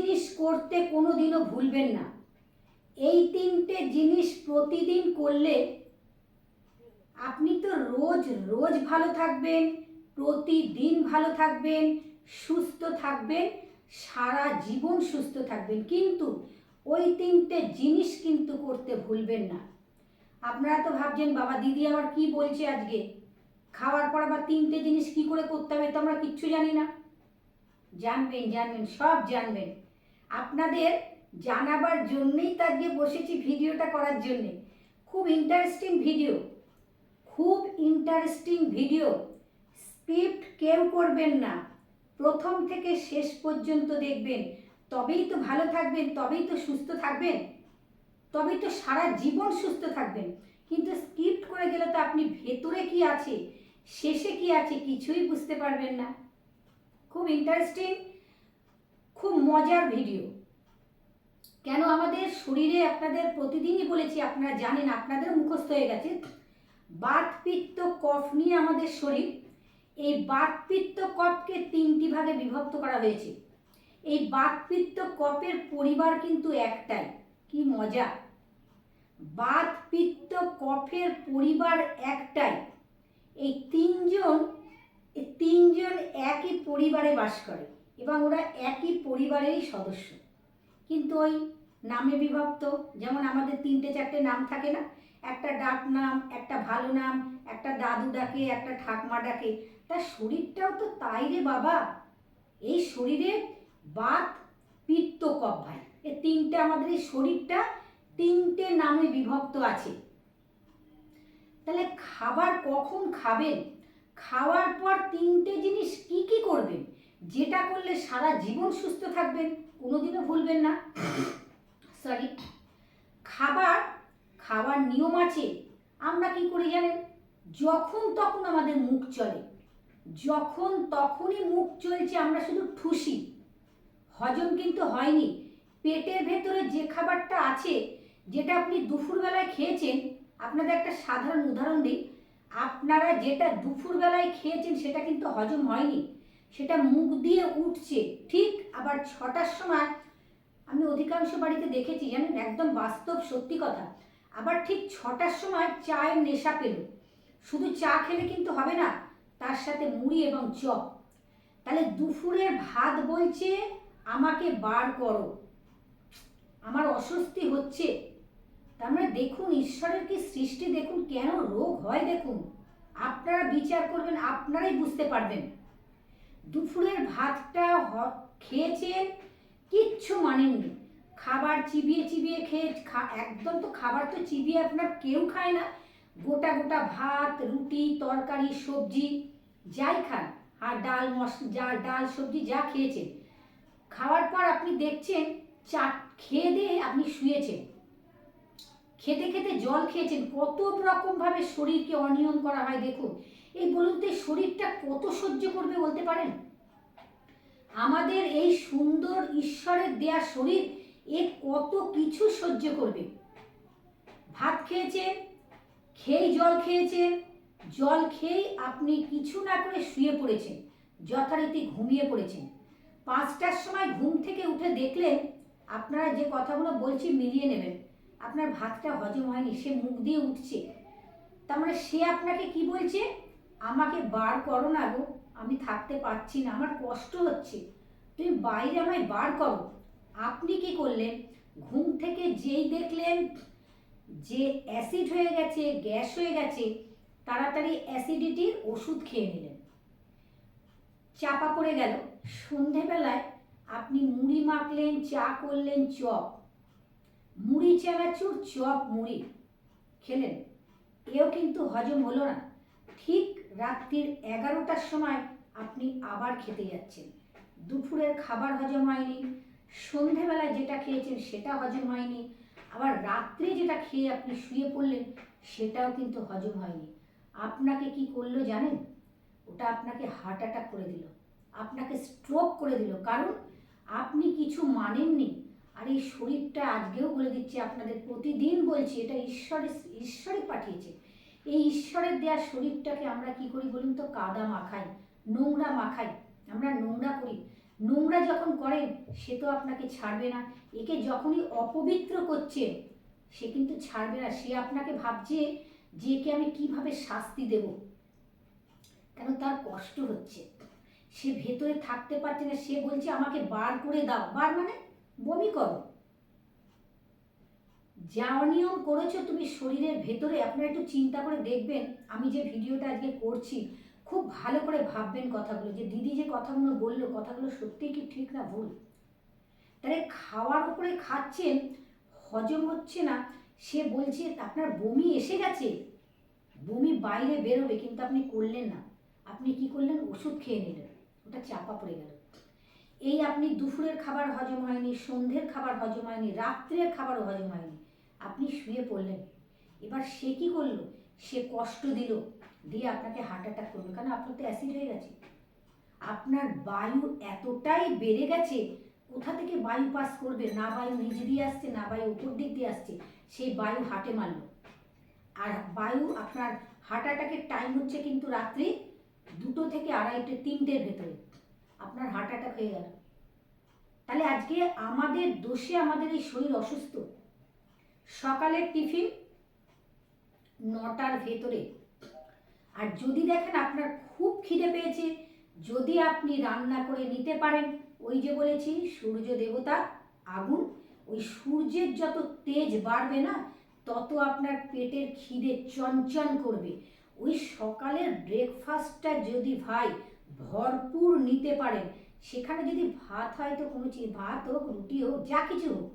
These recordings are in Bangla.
জিনিস করতে কোনো দিনও ভুলবেন না। এই তিনটে জিনিস প্রতিদিন করলে আপনি তো রোজ রোজ ভালো থাকবেন, প্রতিদিন ভালো থাকবেন, সুস্থ থাকবেন, সারা জীবন সুস্থ থাকবেন। কিন্তু ওই তিনটে জিনিস কিন্তু করতে ভুলবেন না। আপনারা তো ভাবছেন, বাবা, দিদি আবার কি বলছে আজকে? খাওয়ার পর আবার তিনটে জিনিস কি করে করতে হবে? তো আমরা কিচ্ছু জানি না। জানবেন জানবেন, সব জানবেন। আপনাদের জানাবার জন্যই তো আজকে বসেছি ভিডিওটা করার জন্যে। খুব ইন্টারেস্টিং ভিডিও খুব ইন্টারেস্টিং ভিডিও স্ক্রিপ্ট কেউ করবেন না। প্রথম থেকে শেষ পর্যন্ত দেখবেন। তবেই তো ভালো থাকবেন, তবেই তো সুস্থ থাকবেন। তবেই তো সারা জীবন সুস্থ থাকবেন। কিন্তু স্কিপ্ট করে গেলে তো আপনি ভেতরে কি আছে, শেষে কি আছে কিছুই বুঝতে পারবেন না। খুব ইন্টারেস্টিং খুব মজার ভিডিও। কেন আমাদের শরীরে আপনাদের প্রতিদিনই বলেছি, আপনারা জানেন, আপনাদের মুখস্থ হয়ে গেছে বাত পিত্ত কফ নিয়ে আমাদের শরীর, এই বাত পিত্ত কফকে তিনটি ভাগে বিভক্ত করা হয়েছে। এই বাত পিত্ত কফের পরিবার কিন্তু একটাই, কি মজা। বাত পিত্ত কফের পরিবার একটাই, এই তিনজন তিনজন একই পরিবারে বাস করে। এবং ওরা একই পরিবারেরই সদস্য। কিন্তু ওই নামে বিভক্ত, যেমন আমাদের তিনটে চারটে নাম থাকে না, একটা ডাক নাম, একটা ভালো নাম, একটা দাদু ডাকে, একটা ঠাকমা ডাকে, তার শরীরটাও তো তাই রে বাবা। এই শরীরে বাত, পিত্ত, কফ ভাই এই তিনটে আমাদের এই শরীরটা তিনটে নামে বিভক্ত আছে। তাহলে খাবার কখন খাবেন? খাওয়ার পর তিনটে জিনিস কি কি করবেন? যেটা করলে সারা জীবন সুস্থ থাকবেন, কোনোদিনও ভুলবেন না। সরি খাবার, খাওয়ার নিয়ম আছে। আমরা কি করি জানেন? যখন তখন আমাদের মুখ চলে। যখন তখনই মুখ চলছে, আমরা শুধু ঠুসি। হজম কিন্তু হয়নি। পেটের ভেতরে যে খাবারটা আছে, যেটা আপনি দুপুরবেলায় খেয়েছেন, আপনাদের একটা সাধারণ উদাহরণ দিই। আপনারা যেটা দুপুরবেলায় খেয়েছেন, সেটা কিন্তু হজম হয়নি। সেটা মুখ দিয়ে উঠছে। ঠিক আবার ছটার সময় আমি অধিকাংশ বাড়িতে দেখেছি, জানেন, একদম বাস্তব সত্যি কথা। আবার ঠিক ছটার সময় চায়ের নেশা পেল। শুধু চা খেলে কিন্তু হবে না, তার সাথে মুড়ি এবং চপ। তাহলে দুপুরের ভাত বলছে, আমাকে বার করো। আমার অস্বস্তি হচ্ছে। তার মানে দেখুন, ঈশ্বরের কি সৃষ্টি, দেখুন, কেন রোগ হয়, দেখুন। আপনারা বিচার করবেন, আপনারাই বুঝতে পারবেন। দুপুরের ভাতটা খেয়েছেন কিচ্ছু মানেননি। খাবার চিবিয়ে চিবিয়ে খেয়ে একদম তো খাবার তো চিবিয়ে আপনার কেউ খায় না। গোটা গোটা ভাত, রুটি, তরকারি, সবজি, যাই খান। আর ডাল মশ যা, ডাল, সবজি যা খেয়েছেন। খাওয়ার পর আপনি দেখছেন, চাট, খেয়ে দিয়ে আপনি শুয়েছেন। খেতে খেতে জল খেয়েছেন, কত রকমভাবে শরীরকে অনিয়ম করা হয় দেখুন। এই বলুন তো, শরীরটা কত সহ্য করবে বলতে পারেন? আমাদের এই সুন্দর ঈশ্বরের দেয়া শরীর, এ কত কিছু সহ্য করবে? ভাত খেয়েছে, খেয়েই জল খেয়েছে, জল খেয়েই আপনি কিছু না করে শুয়ে পড়েছেন, যথারীতি ঘুমিয়ে পড়েছেন। পাঁচটার সময় ঘুম থেকে উঠে দেখলেন, আপনারা যে কথাগুলো বলছি মিলিয়ে নেবেন। আপনার ভাতটা হজম হয়নি, সে মুখ দিয়ে উঠছে। তার মানে সে আপনাকে কি বলছে? আমাকে বার করো না গো, আমি থাকতে পারছি না, আমার কষ্ট হচ্ছে। তুমি বাইরে আমায় বার করো। আপনি কি করলেন? ঘুম থেকে যেই দেখলেন যে অ্যাসিড হয়ে গেছে, গ্যাস হয়ে গেছে, তাড়াতাড়ি অ্যাসিডিটির ওষুধ খেয়ে নিলেন। চাপা পড়ে গেল। সন্ধেবেলায় আপনি মুড়ি মাখলেন, চা করলেন, চপ। মুড়ি চানাচুর চপ মুড়ি। খেলেন। এও কিন্তু হজম হলো না। ঠিক রাত্রির এগারোটার সময় আপনি আবার খেতে যাচ্ছেন। দুপুরের খাবার হজম হয়নি। সন্ধেবেলায় যেটা খেয়েছেন সেটা হজম হয়নি। আবার রাত্রে যেটা খেয়ে আপনি শুয়ে পড়লেন সেটাও কিন্তু হজম হয়নি। আপনাকে কি করল জানেন? ওটা আপনাকে হার্ট অ্যাটাক করে দিল। আপনাকে স্ট্রোক করে দিল। কারণ আপনি কিছু মানেননি। আর এই শরীরটা আজকেও বলে দিচ্ছি, আপনাদের প্রতিদিন বলছি, এটা ঈশ্বরের ঈশ্বরে পাঠিয়েছে। এই ঈশ্বরের দেওয়া শরীরটাকে আমরা কি করি বলুন তো? কাদা মাখাই, নোংরা মাখাই। আমরা নোংরা করি। নোংরা যখন করেন সে তো আপনাকে ছাড়বে না। একে যখনই অপবিত্র করছে, সে কিন্তু ছাড়বে না। সে আপনাকে ভাবছে যে একে আমি কীভাবে শাস্তি দেব। কেন? তার কষ্ট হচ্ছে। সে ভেতরে থাকতে পারছে না। সে বলছে, আমাকে বার করে দাও। বার মানে? বমি করো। যা অনিয়ম করেছ তুমি শরীরের ভেতরে, আপনারা একটু চিন্তা করে দেখবেন, আমি যে ভিডিওটা আজকে করছি, খুব ভালো করে ভাববেন কথাগুলো, যে দিদি যে কথাগুলো বলল, কথাগুলো সত্যিই কি ঠিক না ভুল? তাহলে খাওয়ার উপরে খাচ্ছেন, হজম হচ্ছে না, সে বলছে, আপনার বমি এসে গেছে? বমি বাইরে বেরোবে, কিন্তু আপনি করলেন না। আপনি কি করলেন? ওষুধ খেয়ে নিলেন। ওটা চাপা পড়ে গেল। এই আপনি দুপুরের খাবার হজম হয়নি, সন্ধ্যের খাবার হজম হয়নি, রাত্রের খাবারও হজম হয়নি। আপনি শুয়ে পড়লেন। এবার সে কি করল? সে কষ্ট দিল দিয়ে আপনাকে হার্ট অ্যাটাক করবে কারণ আপনার তো অ্যাসিড হয়ে গেছে। আপনার বায়ু এতটাই বেড়ে গেছে, কোথা থেকে বায়ু পাস করবে? না বায়ু নিচ দিয়ে আসছে, না বায়ু উপর দিক দিয়ে আসছে, সেই বায়ু হাটে মারলো। আর বায়ু আপনার হার্ট অ্যাটাকের টাইম হচ্ছে কিন্তু রাত্রি দুটো থেকে আড়াইটে, তিনটের ভেতরে। আপনার হার্ট অ্যাটাক হয়ে গেল। তাহলে আজকে আমাদের দোষে আমাদের এই শরীর অসুস্থ। সকালের টিফিন নটার ভেতরে। আর যদি দেখেন আপনার খুব খিদে পেয়েছে, যদি আপনি রান্না করে নিতে পারেন, ওই যে বলেছি, সূর্য দেবতা, আগুন, ওই সূর্যের যত তেজ বাড়বে না, তত আপনার পেটের খিদে চঞ্চল করবে। ওই সকালের ব্রেকফাস্টটা যদি ভাই ভরপুর নিতে পারেন। সেখানে যদি ভাত হয় তো কোনো ভাত হোক রুটি হোক, যা কিছু হোক,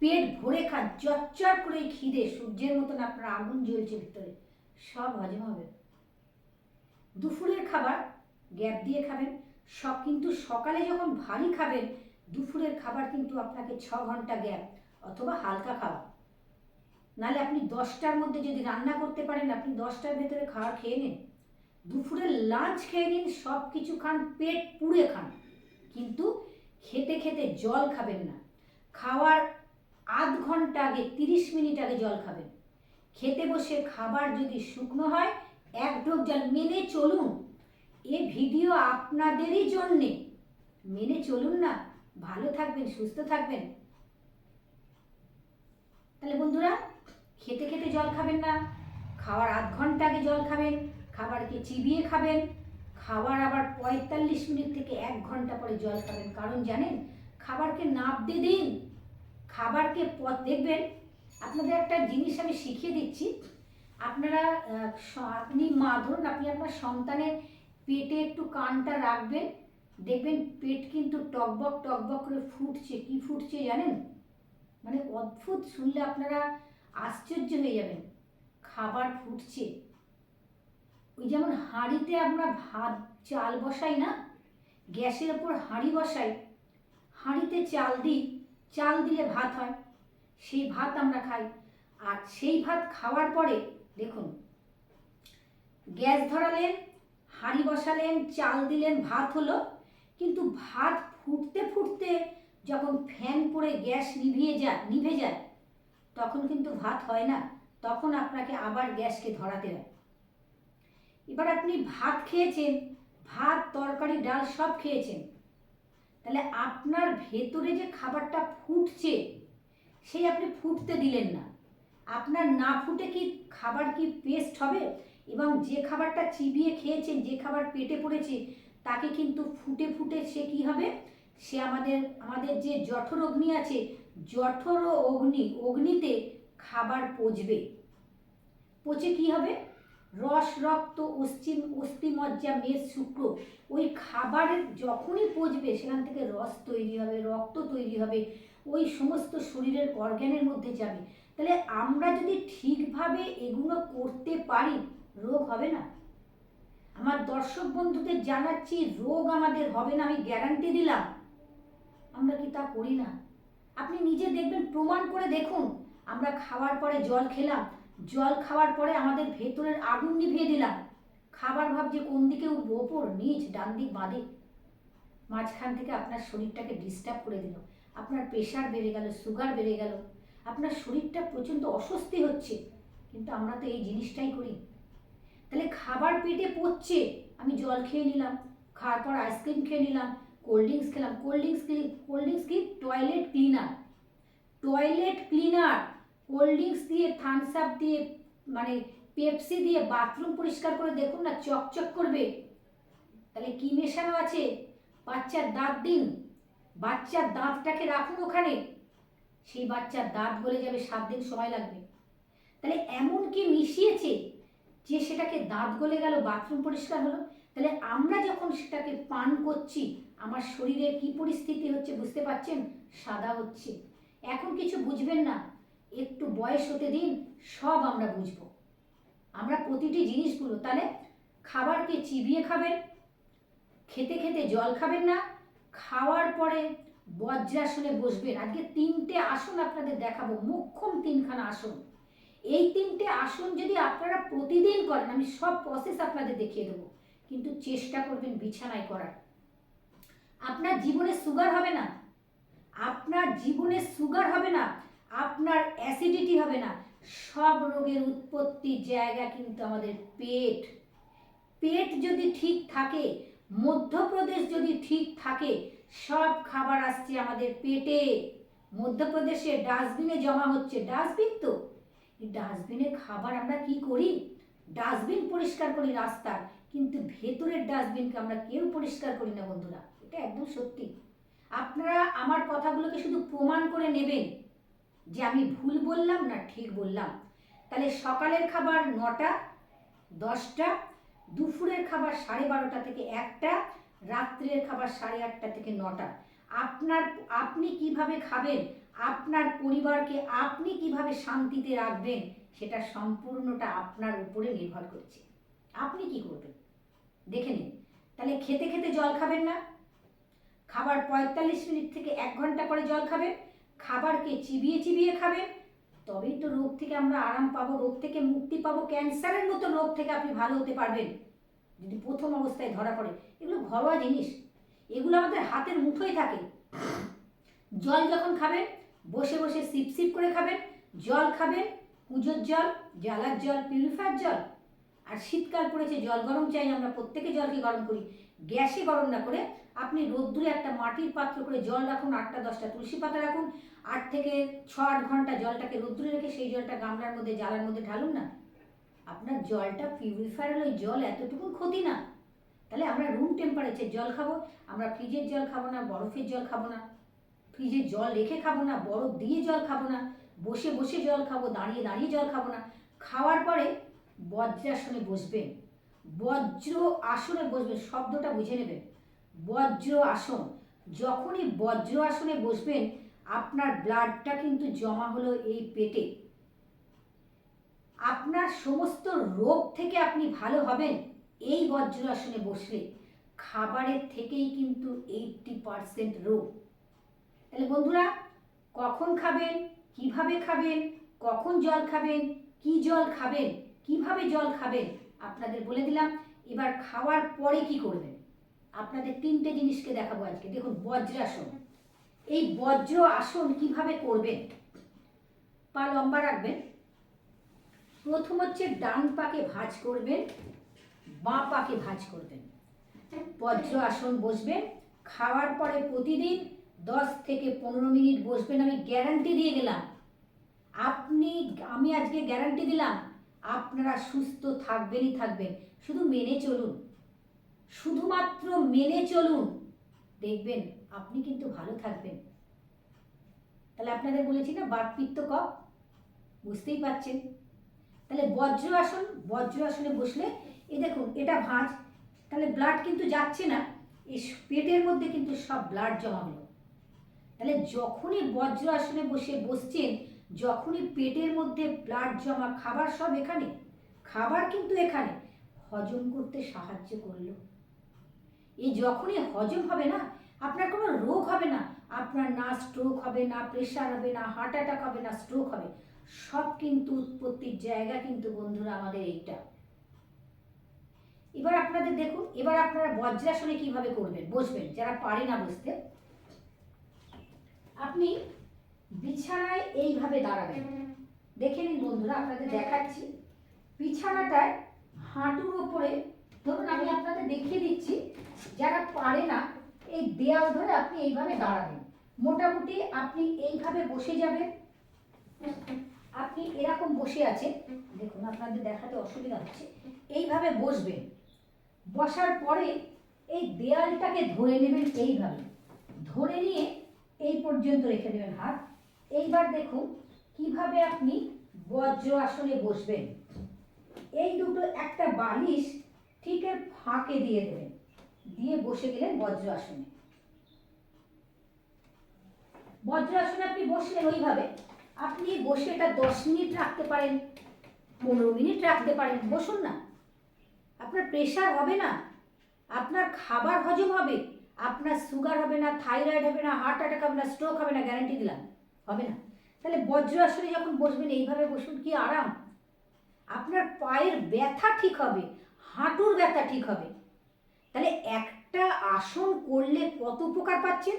পেট ভরে খান চচ্চর করে খিদে, সূর্যের মতন আপনার আগুন জ্বলছে ভিতরে। সব হজম হবে। দুপুরের খাবার গ্যাপ দিয়ে খাবেন। সব কিন্তু সকালে যখন ভারী খাবেন, দুপুরের খাবার কিন্তু আপনাকে ছ ঘণ্টা গ্যাপ অথবা হালকা খাবার নাহলে আপনি দশটার মধ্যে যদি রান্না করতে পারেন, আপনি দশটার ভেতরে খাবার খেয়ে নিন। দুপুরের লাঞ্চ খেয়ে নিন সব কিছু খান, পেট পুড়ে খান। কিন্তু খেতে খেতে জল খাবেন না। খাওয়ার আধ ঘণ্টা আগে, তিরিশ মিনিট আগে জল খাবেন। খেতে বসে খাবার যদি শুকনো হয়, এক ঢোক জল। মেনে চলুন, এ ভিডিও আপনাদেরই জন্যে। মেনে চলুন না, ভালো থাকবেন, সুস্থ থাকবেন। তাহলে বন্ধুরা, খেতে খেতে জল খাবেন না। খাওয়ার আধ ঘণ্টা আগে জল খাবেন। খাবারকে চিবিয়ে খাবেন। খাবার আবার পঁয়তাল্লিশ মিনিট থেকে এক ঘণ্টা পরে জল খাবেন। কারণ জানেন, খাবারকে নাবতে দিন। খাবারকে পথ, দেখবেন, আপনাদের একটা জিনিস আমি শিখিয়ে দিচ্ছি। আপনারা আপনি মা, ধরুন আপনি আপনার সন্তানের পেটে একটু কানটা রাখবেন। দেখবেন পেট কিন্তু টকবক টকবক করে ফুটছে। কি ফুটছে জানেন? মানে অদ্ভুত, শুনলে আপনারা আশ্চর্য হয়ে যাবেন। খাবার ফুটছে। ওই যেমন হাঁড়িতে আমরা ভাত, চাল বসাই না, গ্যাসের ওপর হাঁড়ি বসাই, হাঁড়িতে চাল দিই, চাল দিলে ভাত হয়, সেই ভাত আমরা খাই। আর সেই ভাত খাওয়ার পরে দেখুন, গ্যাস ধরালেন, হাঁড়ি বসালেন, চাল দিলেন, ভাত হলো, কিন্তু ভাত ফুটতে ফুটতে যখন ফ্যান পড়ে গ্যাস নিভিয়ে যায় নিভে যায়, তখন কিন্তু ভাত হয় না, তখন আপনাকে আবার গ্যাসকে ধরাতে হয় এবার আপনি ভাত খেয়েছেন, ভাত, তরকারি, ডাল সব খেয়েছেন। তাহলে আপনার ভেতরে যে খাবারটা ফুটছে, সেই আপনি ফুটতে দিলেন না। আপনার না ফুটে কি খাবার কি পেস্ট হবে? এবং যে খাবারটা চিবিয়ে খেয়েছেন, যে খাবার পেটে পড়েছে, তাকে কিন্তু ফুটে ফুটে সে কি হবে? সে আমাদের আমাদের যে জঠর অগ্নি আছে, জঠর অগ্নি, অগ্নিতে খাবার পচবে। পচে কি হবে? রস, রক্ত অস্থি অস্থিমজ্জা মেদ শুক্র, ওই খাবারের যখনই পচবে, সেখান থেকে রস তৈরি হবে, রক্ত তৈরি হবে, ওই সমস্ত শরীরের অর্গ্যানের মধ্যে যাবে। তাহলে আমরা যদি ঠিকভাবে এগুলো করতে পারি, রোগ হবে না? আমার দর্শক বন্ধুদের জানাচ্ছি, রোগ আমাদের হবে না, আমি গ্যারান্টি দিলাম। আমরা কি তা করি না? আপনি নিজে দেখবেন, প্রমাণ করে দেখুন। আমরা খাওয়ার পরে জল খেলাম জল খাওয়ার পরে আমাদের ভেতরের আগুন নিভিয়ে দিলাম। খাবার ভাবছে কোন দিকে ওপর, নিচ, ডান দিক বাঁদিক মাঝখান থেকে আপনার শরীরটাকে ডিস্টার্ব করে দিল। আপনার প্রেশার বেড়ে গেল সুগার বেড়ে গেল। আপনার শরীরটা প্রচণ্ড অস্বস্তি হচ্ছে। কিন্তু আমরা তো এই জিনিসটাই করি। তাহলে খাবার পেটে পড়ছে। আমি জল খেয়ে নিলাম। খাওয়ার পর আইসক্রিম খেয়ে নিলাম। কোল্ড ড্রিঙ্কস খেলাম। কোল্ড ড্রিঙ্কস কোল্ড ড্রিঙ্কস কি? Toilet cleaner toilet cleaner cold drinks দিয়ে থামস আপ দিয়ে মানে পেপসি দিয়ে বাথরুম পরিষ্কার করে দেখুন না চকচক করবে। তাহলে কি মেশানো আছে? বাচ্চার দাঁত দিন। বাচ্চার দাঁতটাকে রাখুন ওখানে। সেই বাচ্চার দাঁত গলে যাবে, সাত দিন সময় লাগবে। তাহলে এমন কি মিশিয়েছে যে সেটাকে দাঁত গলে গেল বাথরুম পরিষ্কার হলো? তাহলে আমরা যখন সেটাকে পান করছি, আমার শরীরের কি পরিস্থিতি হচ্ছে বুঝতে পারছেন? সাদা হচ্ছে। এখন কিছু বুঝবেন না। একটু বয়স হতে দিন, সব আমরা বুঝব। আমরা প্রতিটি জিনিসগুলো, তাহলে খাবারকে চিবিয়ে খাবেন, খেতে খেতে জল খাবেন না, খাওয়ার পরে বজ্রাসনে বসবেন। আজকে তিনটে আসন আপনাদের দেখাবো, মোক্ষম তিনখানা আসন। এই তিনটে আসন যদি আপনারা প্রতিদিন করেন, আমি সব প্রসেস আপনাদের দেখিয়ে দেবো, কিন্তু চেষ্টা করবেন বিছানায় করার। আপনার জীবনে সুগার হবে না। আপনার জীবনে সুগার হবে না। আপনার অ্যাসিডিটি হবে না। সব রোগের উৎপত্তির জায়গা কিন্তু আমাদের পেট। পেট যদি ঠিক থাকে, মধ্যপ্রদেশ যদি ঠিক থাকে, সব খাবার আসছে আমাদের পেটে। মধ্যপ্রদেশে ডাস্টবিনে জমা হচ্ছে। ডাস্টবিন তো? ডাস্টবিনে খাবার আমরা কি করি? ডাস্টবিন পরিষ্কার করি রাস্তার, কিন্তু ভেতরের ডাস্টবিনকে আমরা কেউ পরিষ্কার করি না বন্ধুরা। এটা একদম সত্যি। আপনারা আমার কথাগুলোকে শুধু প্রমাণ করে নেবেন। যে আমি ভুল বললাম না ঠিক বললাম? তাহলে সকালের খাবার নটা, দশটা, দুপুরের খাবার সাড়ে বারোটা থেকে একটা, রাত্রের খাবার সাড়ে আটটা থেকে নটা। আপনার, আপনি কীভাবে খাবেন? আপনার পরিবারকে আপনি কীভাবে শান্তিতে রাখবেন? সেটা সম্পূর্ণটা আপনার উপরে নির্ভর করছে। আপনি কি করবেন? দেখে নিন। তাহলে খেতে খেতে জল খাবেন না? খাবার পঁয়তাল্লিশ মিনিট থেকে এক ঘণ্টা পরে জল খাবেন? খাবারকে চিবিয়ে চিবিয়ে খাবেন তবেই তো রোগ থেকে আমরা আরাম পাবো, রোগ থেকে মুক্তি পাবো, ক্যান্সারের মতো রোগ থেকে আপনি ভালো হতে পারবেন। যদি প্রথম অবস্থায় ধরা পড়ে, এগুলো ঘরোয়া জিনিস, এগুলো আমাদের হাতের মুঠোয় থাকে। জল যখন খাবেন বসে বসে সিপ সিপ করে খাবেন জল খাবেন পুজোর জল, জ্বালার জল, পিউরিফায়ার জল, আর শীতকাল পড়েছে, জল গরম চাই, আমরা প্রত্যেকে জলকে গরম করি। গ্যাসে গরম না করে আপনি রোদ্দুরে একটা মাটির পাত্র করে জল রাখুন, আটটা, দশটা তুলসী পাতা রাখুন, আট থেকে ছ আট ঘণ্টা জলটাকে রোদ্দুরে রেখে সেই জলটা গামলার মধ্যে জ্বালার মধ্যে ঢালুন না। আপনার জলটা পিউরিফায়ার ওই জল এতটুকু ক্ষতি না। তাহলে আমরা রুম টেম্পারেচার জল খাব, আমরা ফ্রিজের জল খাব না, বরফের জল খাব না। ফ্রিজে জল রেখে খাব না, বরফ দিয়ে জল খাব না, বসে বসে জল খাব, দাঁড়িয়ে দাঁড়িয়ে জল খাব না। খাওয়ার পরে বজ্রাসনে বসবেন। বজ্র আসনে বসবেন শব্দটা বুঝে নেবেন। বজ্র আসন, যখনই বজ্র আসনে বসবেন, আপনার ব্লাডটা কিন্তু জমা হলো এই পেটে। আপনার সমস্ত রোগ থেকে আপনি ভালো হবেন এই বজ্র আসনে বসলে। খাবারের থেকেই কিন্তু এইটটি পারসেন্ট রোগ। তাহলে বন্ধুরা, কখন খাবেন, কীভাবে খাবেন, কখন জল খাবেন, কি জল খাবেন, কীভাবে জল খাবেন আপনাদের বলে দিলাম, এবার খাওয়ার পরে কি করবেন? আপনাদের তিনটে জিনিসকে দেখাবো আজকে। দেখুন, বজ্রাসন। এই বজ্র আসন কীভাবে করবেন? পা লম্বা রাখবেন। প্রথম হচ্ছে ডান পাকে ভাঁজ করবেন, বাঁ পাকে ভাঁজ করবেন। বজ্র আসন বসবেন খাওয়ার পরে প্রতিদিন দশ থেকে পনেরো মিনিট বসবেন। আমি গ্যারান্টি দিয়ে গেলাম। আপনি, আমি আজকে গ্যারান্টি দিলাম আপনারা সুস্থ থাকবেনই থাকবেন। শুধু মেনে চলুন। শুধুমাত্র মেনে চলুন। দেখবেন আপনি কিন্তু ভালো থাকবেন। তাহলে আপনাদের বলেছি না বাতপিত্ত কপ বুঝতেই পাচ্ছেন তাহলে বজ্র আসন, বজ্র আসনে বসলে এই দেখুন, এটা ভাঁজ। তাহলে ব্লাড কিন্তু যাচ্ছে না। এই পেটের মধ্যে কিন্তু সব ব্লাড জমা হলো। তাহলে যখনই বজ্র আসনে বসে বসছেন যখনই পেটের মধ্যে ব্লাড জমা, খাবার সব এখানে, খাবার কিন্তু এখানে, হজম করতে সাহায্য করল। এই যখনই হজম হবে না, আপনার কোনো রোগ হবে না, আপনার না স্ট্রোক হবে, না প্রেশার হবে, না হার্ট অ্যাটাক হবে, না স্ট্রোক হবে, সব কিন্তু উৎপত্তির জায়গা কিন্তু বন্ধুরা আমাদের এইটা। এবার আপনাদের দেখুন, এবার আপনারা বজ্রাসনে কীভাবে করবেন, বসবেন, যারা পারে না বসতে। আপনি বিছানায় এইভাবে দাঁড়াবেন। দেখে নিন বন্ধুরা আপনাদের দেখাচ্ছি। বিছানাটায় হাঁটুর ওপরে ধরুন আমি আপনাদের দেখিয়ে দিচ্ছি যারা পারে না এই দেয়াল ধরে আপনি এইভাবে দাঁড়াবেন। মোটামুটি আপনি এইভাবে বসে যাবেন। আপনি এরকম বসে আছেন। দেখুন আপনাদের দেখাতে অসুবিধা হচ্ছে। এইভাবে বসবেন। বসার পরে এই দেয়ালটাকে ধরে নেবেন এইভাবে। ধরে নিয়ে এই পর্যন্ত রেখে দেবেন হাত। এইবার দেখুন কীভাবে আপনি বজ্র আসনে বসবেন। এই দুটো একটা বালিশ ঠিক ফাঁকে দিয়ে দেবেন, দিয়ে বসে গেলেন বজ্র আসনে। বজ্র আসনে আপনি বসলেন ওইভাবে আপনি বসে এটা দশ মিনিট রাখতে পারেন, পনেরো মিনিট রাখতে পারেন, বসুন না। আপনার প্রেশার হবে না, আপনার খাবার হজম হবে, আপনার সুগার হবে না থাইরয়েড হবে না হার্ট অ্যাটাক হবে না স্ট্রোক হবে না গ্যারান্টি দিলাম। হবে না? তাহলে বজ্র আসনে যখন বসবেন, এইভাবে বসুন কি আরাম? আপনার পায়ের ব্যথা ঠিক হবে, হাঁটুর ব্যথা ঠিক হবে। তাহলে একটা আসন করলে কত উপকার পাচ্ছেন?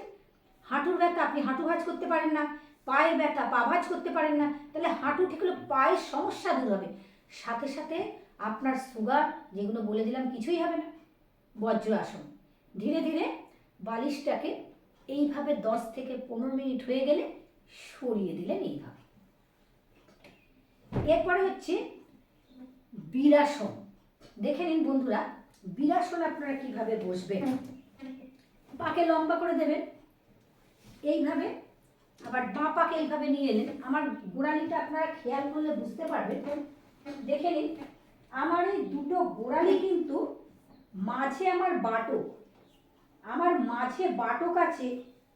হাঁটুর ব্যথা, আপনি হাঁটু ভাঁজ করতে পারেন না, পায়ের ব্যথা, পা ভাজ করতে পারেন না, তাহলে হাঁটু ঠিক হলে পায়ের সমস্যা দূর হবে। সাথে সাথে আপনার সুগার, যেগুলো বলে দিলাম, কিছুই হবে না। বজ্র আসন। ধীরে ধীরে বালিশটাকে এইভাবে দশ থেকে পনেরো মিনিট হয়ে গেলে সরিয়ে দিলেন এইভাবে। এরপরে হচ্ছে বিরাসন দেখে নিন বন্ধুরা বিরাসন আপনারা কীভাবে বসবেন? পাকে লম্বা করে দেবেন। এইভাবে আবার বাঁ পাকে এইভাবে নিয়ে এলেন। আমার গোড়ালিটা আপনারা খেয়াল করলে বুঝতে পারবেন। দেখে নিন, আমার এই দুটো গোড়ালি কিন্তু মাঝে আমার বাটো আমার মাঝে বাটক আছে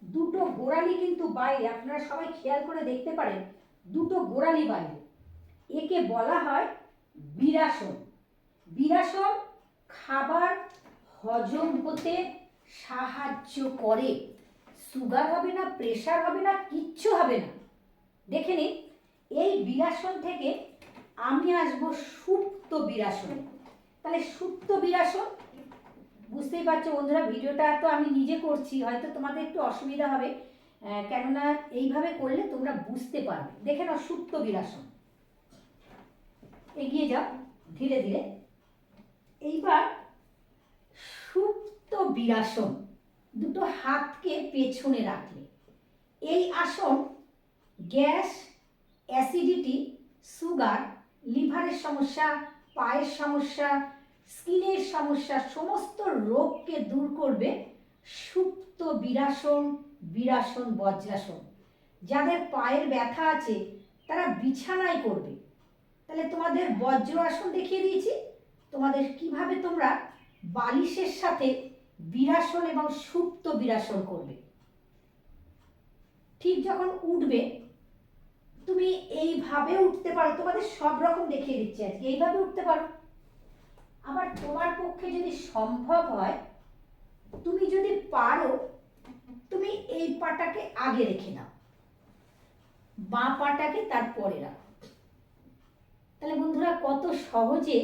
দুটো গোড়ালি কিন্তু বাইরে আপনারা সবাই খেয়াল করে দেখতে পারেন, দুটো গোড়ালি বাইরে একে বলা হয় বিরাসন। বিরাসন খাবার হজম হতে সাহায্য করে। সুগার হবে না, প্রেশার হবে না, কিচ্ছু হবে না। দেখে নিন, এই বিরাসন থেকে আমি আসব সুপ্ত বিরাসন। তাহলে সুপ্ত বীরাসন বুঝতেই পারছ বন্ধুরা, ভিডিওটা তো আমি নিজে করছি, হয়তো তোমাদের একটু অসুবিধা হবে। কেননা এইভাবে করলে তোমরা বুঝতে পারবে। দেখে নাও সুপ্ত বীরাসন এগিয়ে যাও, ধীরে ধীরে। এইবার সুপ্ত বীরাসন দুটো হাতকে পেছনে রাখলে। এই আসন গ্যাস, অ্যাসিডিটি, সুগার, লিভারের সমস্যা, পায়ের সমস্যা স্কিনের সমস্যা সমস্ত রোগকে দূর করবে সুপ্ত বিরাসন বিরাসন, বজ্রাসন। যাদের পায়ের ব্যথা আছে, তারা বিছানায় করবে। তাহলে তোমাদের বজ্র আসন দেখিয়ে দিয়েছি। তোমাদের কীভাবে তোমরা বালিশের সাথে বিরাসন এবং সুপ্ত বিরাসন করবে। ঠিক যখন উঠবে, তুমি এইভাবে উঠতে পারো। তোমাদের সব রকম দেখিয়ে দিচ্ছি আজকে। এইভাবে উঠতে পারো। আবার তোমার পক্ষে যদি সম্ভব হয়, তুমি যদি পারো, তুমি এই পাটাকে আগে রেখে নাও। বাঁ পাটাকে তারপরে রাখো। তাহলে বন্ধুরা, কত সহজে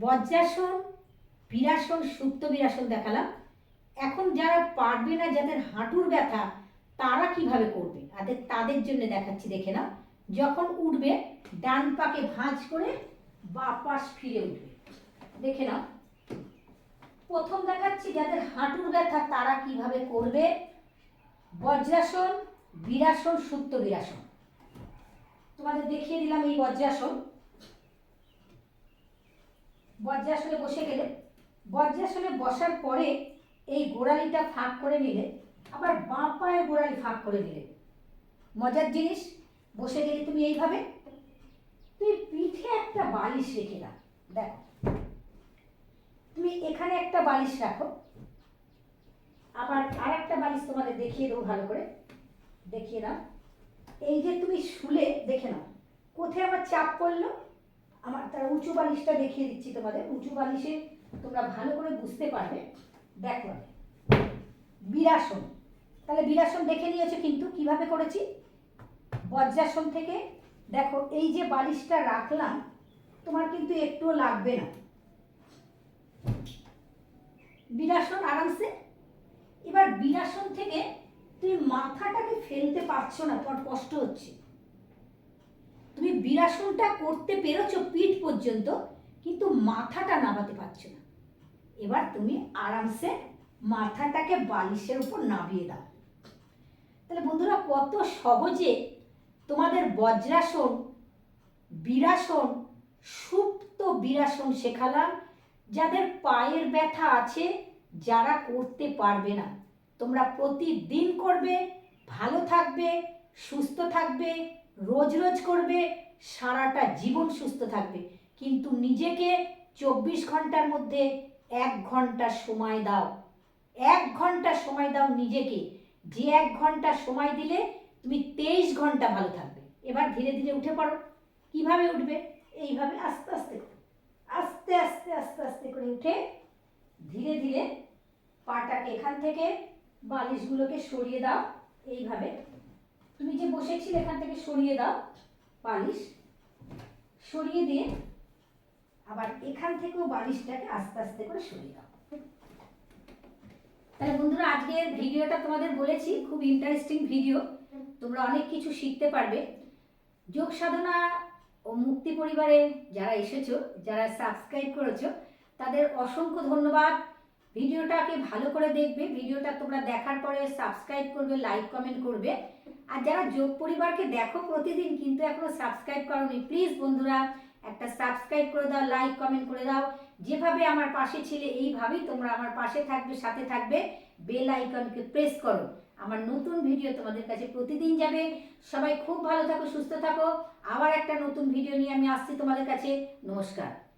বজ্রাসন বীরাসন সুপ্ত বীরাসন দেখালাম। এখন যারা পারবে না, যাদের হাঁটুর ব্যথা, তারা কীভাবে করবে? তাদের তাদের জন্য দেখাচ্ছি, দেখে নাও। যখন উঠবে, ডান পাকে ভাঁজ করে বা পাশ ফিরে উঠবে। দেখে নাও। প্রথম দেখাচ্ছি যাদের হাঁটুর ব্যথা তারা কীভাবে করবে। বজ্রাসন, বিরাসন, সুপ্ত বিরাসন। তোমাদের দেখিয়ে দিলাম এই বজ্রাসন। বজ্রাসনে বসে গেলে, বজ্রাসনে বসার পরে এই গোড়ালিটা ফাঁক করে নিলে, আবার বাঁ পায়ে গোড়ালি ফাঁক করে দিলে মজার জিনিস, বসে গেলে তুমি এইভাবে তুই পিঠে একটা বালিশ রেখে দাও। দেখো। তুমি এখানে একটা বালিশ রাখো। আবার আর একটা বালিশ তোমাদের দেখিয়ে দেবো ভালো করে। দেখিয়ে দাও। এই যে তুমি শুলে, দেখে নাও। কোথায় আমার চাপ পড়ল? আমার তার উঁচু বালিশটা দেখিয়ে দিচ্ছি তোমাদের। উঁচু বালিশে তোমরা ভালো করে বুঝতে পারবে। দেখো বিরাসন। তাহলে বিরাসন দেখে নিয়েছো কিন্তু, কীভাবে করেছি? বজ্রাসন থেকে। দেখো, এই যে বালিশটা রাখলাম, তোমার কিন্তু একটুও লাগবে না। বীরাসন আরামসে। এবার বীরাসন থেকে তুমি মাথাটাকে ফেলতে পারছ না, তোমার কষ্ট হচ্ছে। তুমি বীরাসনটা করতে পেরেছ পিঠ পর্যন্ত, কিন্তু মাথাটা নামাতে পারছ না। এবার তুমি আরামসে মাথাটাকে বালিশের উপর নামিয়ে দাও। তাহলে বন্ধুরা, কত সহজে তোমাদের বজ্রাসন বিরাসন সুপ্ত বিরাসন শেখালাম। যাদের পায়ের ব্যথা আছে, যারা করতে পারবে না। তোমরা প্রতিদিন করবে, ভালো থাকবে, সুস্থ থাকবে, রোজ রোজ করবে, সারাটা জীবন সুস্থ থাকবে। কিন্তু নিজেকে চব্বিশ ঘণ্টার মধ্যে এক ঘণ্টা সময় দাও। এক ঘণ্টা সময় দাও নিজেকে। যে এক ঘণ্টা সময় দিলে তুমি তেইশ ঘণ্টা ভালো থাকবে। এবার ধীরে ধীরে উঠে পড়ো। কীভাবে উঠবে? এইভাবে আস্তে আস্তে। আস্তে আস্তে আস্তে আস্তে করে উঠে ধীরে ধীরে পাটাকে এখান থেকে বালিশগুলোকে সরিয়ে দাও এইভাবে। তুমি যে বসেছিলে এখান থেকে সরিয়ে দাও বালিশ। সরিয়ে দিয়ে আবার এখান থেকেও বালিশটাকে আস্তে আস্তে করে সরিয়ে দাও। তাহলে বন্ধুরা, আজকের ভিডিওটা তোমাদের বলেছি, খুব ইন্টারেস্টিং ভিডিও তোমরা অনেক কিছু শিখতে পারবে। যোগ সাধনা ও মুক্তি পরিবারে যারা এসেছ, যারা সাবস্ক্রাইব করেছ, তাদের অসংখ্য ধন্যবাদ। ভিডিওটাকে ভালো করে দেখবে। ভিডিওটা তোমরা দেখার পরে সাবস্ক্রাইব করবে লাইক কমেন্ট করবে। আর যারা যোগ পরিবারকে দেখো প্রতিদিন কিন্তু এখনও সাবস্ক্রাইব করোনি প্লিজ বন্ধুরা, একটা সাবস্ক্রাইব করে দাও লাইক কমেন্ট করে দাও। যেভাবে আমার পাশে ছিলে, এইভাবেই তোমরা আমার পাশে থাকবে, সাথে থাকবে। বেল আইকনকে প্রেস করো। আমার নতুন ভিডিও তোমাদের কাছে প্রতিদিন যাবে। সবাই খুব ভালো থাকো, সুস্থ থাকো। আবার একটা নতুন ভিডিও নিয়ে আমি আসছি তোমাদের কাছে। নমস্কার।